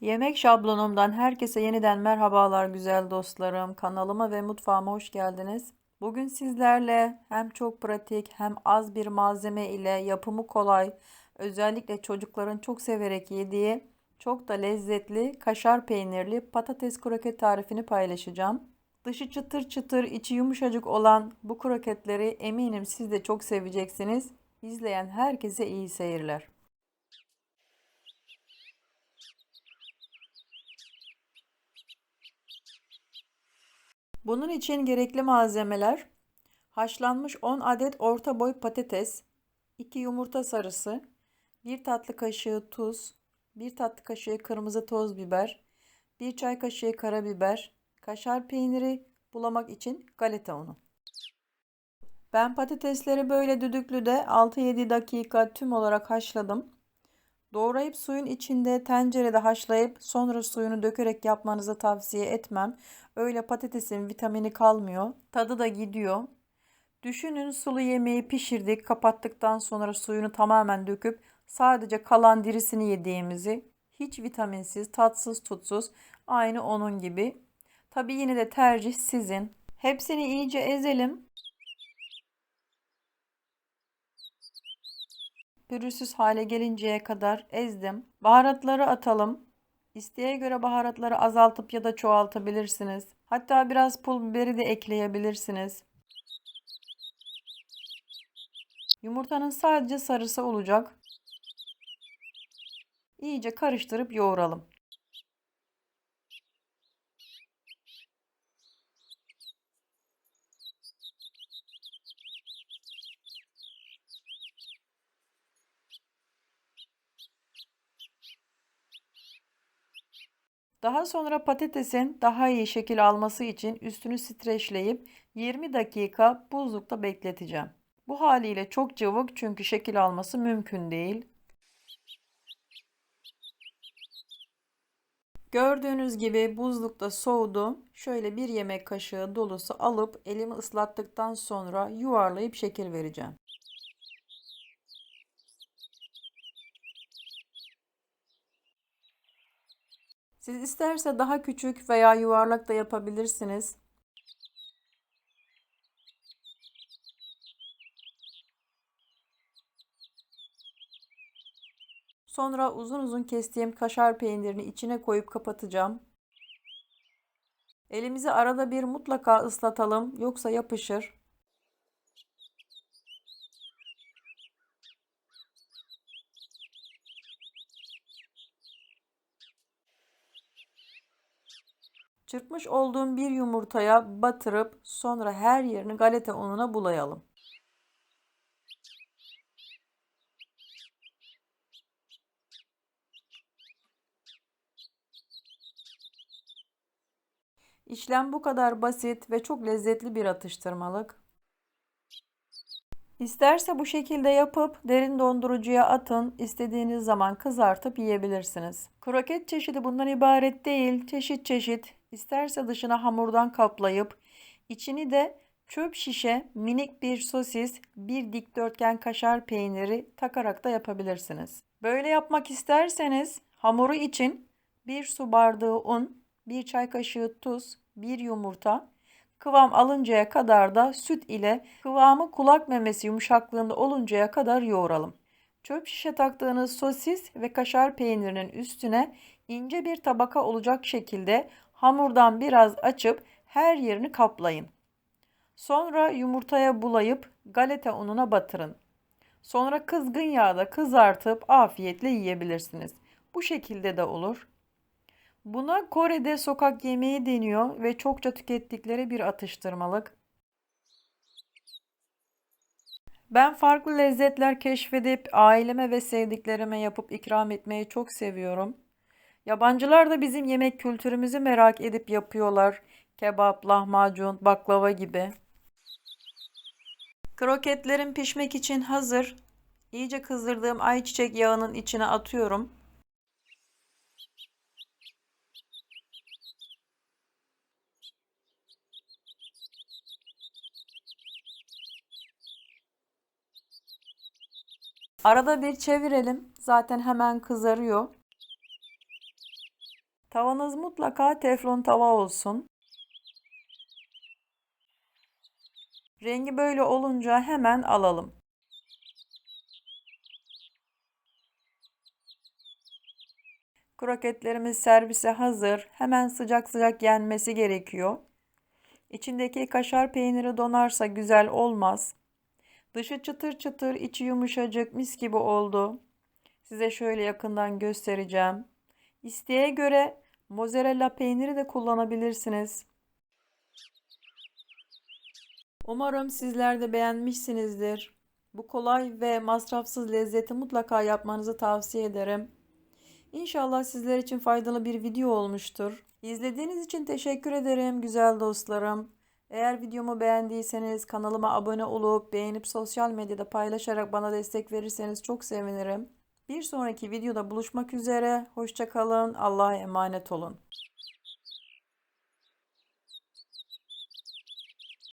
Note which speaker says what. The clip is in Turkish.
Speaker 1: Yemek şablonumdan herkese yeniden merhabalar güzel dostlarım. Kanalıma ve mutfağıma hoş geldiniz. Bugün sizlerle hem çok pratik hem az bir malzeme ile yapımı kolay, özellikle çocukların çok severek yediği çok da lezzetli kaşar peynirli patates kroket tarifini paylaşacağım. Dışı çıtır çıtır, içi yumuşacık olan bu kroketleri eminim siz de çok seveceksiniz. İzleyen herkese iyi seyirler. Bunun için gerekli malzemeler haşlanmış 10 adet orta boy patates, 2 yumurta sarısı, 1 tatlı kaşığı tuz, 1 tatlı kaşığı kırmızı toz biber, 1 çay kaşığı karabiber, kaşar peyniri bulamak için galeta unu. Ben patatesleri böyle düdüklüde 6-7 dakika tüm olarak haşladım. Doğrayıp suyun içinde tencerede haşlayıp sonra suyunu dökerek yapmanızı tavsiye etmem. Öyle patatesin vitamini kalmıyor. Tadı da gidiyor. Düşünün sulu yemeği pişirdik. Kapattıktan sonra suyunu tamamen döküp sadece kalan dirisini yediğimizi hiç vitaminsiz, tatsız, tutsuz aynı onun gibi. Tabi yine de tercih sizin. Hepsini iyice ezelim. Pürüzsüz hale gelinceye kadar ezdim. Baharatları atalım. İsteğe göre baharatları azaltıp ya da çoğaltabilirsiniz. Hatta biraz pul biberi de ekleyebilirsiniz. Yumurtanın sadece sarısı olacak. İyice karıştırıp yoğuralım. Daha sonra patatesin daha iyi şekil alması için üstünü streçleyip 20 dakika buzlukta bekleteceğim. Bu haliyle çok cıvık çünkü şekil alması mümkün değil. Gördüğünüz gibi buzlukta soğudu. Şöyle bir yemek kaşığı dolusu alıp elimi ıslattıktan sonra yuvarlayıp şekil vereceğim. Siz isterse daha küçük veya yuvarlak da yapabilirsiniz. Sonra uzun uzun kestiğim kaşar peynirini içine koyup kapatacağım. Elimizi arada bir mutlaka ıslatalım yoksa yapışır. Çırpmış olduğum bir yumurtaya batırıp sonra her yerini galeta ununa bulayalım. İşlem bu kadar basit ve çok lezzetli bir atıştırmalık. İsterse bu şekilde yapıp derin dondurucuya atın, istediğiniz zaman kızartıp yiyebilirsiniz. Kroket çeşidi bundan ibaret değil, çeşit çeşit. İsterse dışına hamurdan kaplayıp içini de çöp şişe, minik bir sosis, bir dikdörtgen kaşar peyniri takarak da yapabilirsiniz. Böyle yapmak isterseniz hamuru için bir su bardağı un, bir çay kaşığı tuz, bir yumurta, Kıvam alıncaya kadar da süt ile kıvamı kulak memesi yumuşaklığında oluncaya kadar yoğuralım. Çöp şişe taktığınız sosis ve kaşar peynirinin üstüne ince bir tabaka olacak şekilde hamurdan biraz açıp her yerini kaplayın. Sonra yumurtaya bulayıp galeta ununa batırın. Sonra kızgın yağda kızartıp afiyetle yiyebilirsiniz. Bu şekilde de olur. Buna Kore'de sokak yemeği deniyor ve çokça tükettikleri bir atıştırmalık. Ben farklı lezzetler keşfedip aileme ve sevdiklerime yapıp ikram etmeyi çok seviyorum. Yabancılar da bizim yemek kültürümüzü merak edip yapıyorlar. Kebap, lahmacun, baklava gibi. Kroketlerim pişmek için hazır. İyice kızdırdığım ayçiçek yağının içine atıyorum. Arada bir çevirelim. Zaten hemen kızarıyor. Tavanız mutlaka teflon tava olsun. Rengi böyle olunca hemen alalım. Kroketlerimiz servise hazır. Hemen sıcak sıcak yenmesi gerekiyor. İçindeki kaşar peyniri donarsa güzel olmaz. Dışı çıtır çıtır, içi yumuşacık, mis gibi oldu. Size şöyle yakından göstereceğim. İsteğe göre mozzarella peyniri de kullanabilirsiniz. Umarım sizler de beğenmişsinizdir. Bu kolay ve masrafsız lezzeti mutlaka yapmanızı tavsiye ederim. İnşallah sizler için faydalı bir video olmuştur. İzlediğiniz için teşekkür ederim güzel dostlarım. Eğer videomu beğendiyseniz kanalıma abone olup beğenip sosyal medyada paylaşarak bana destek verirseniz çok sevinirim. Bir sonraki videoda buluşmak üzere. Hoşçakalın. Allah'a emanet olun.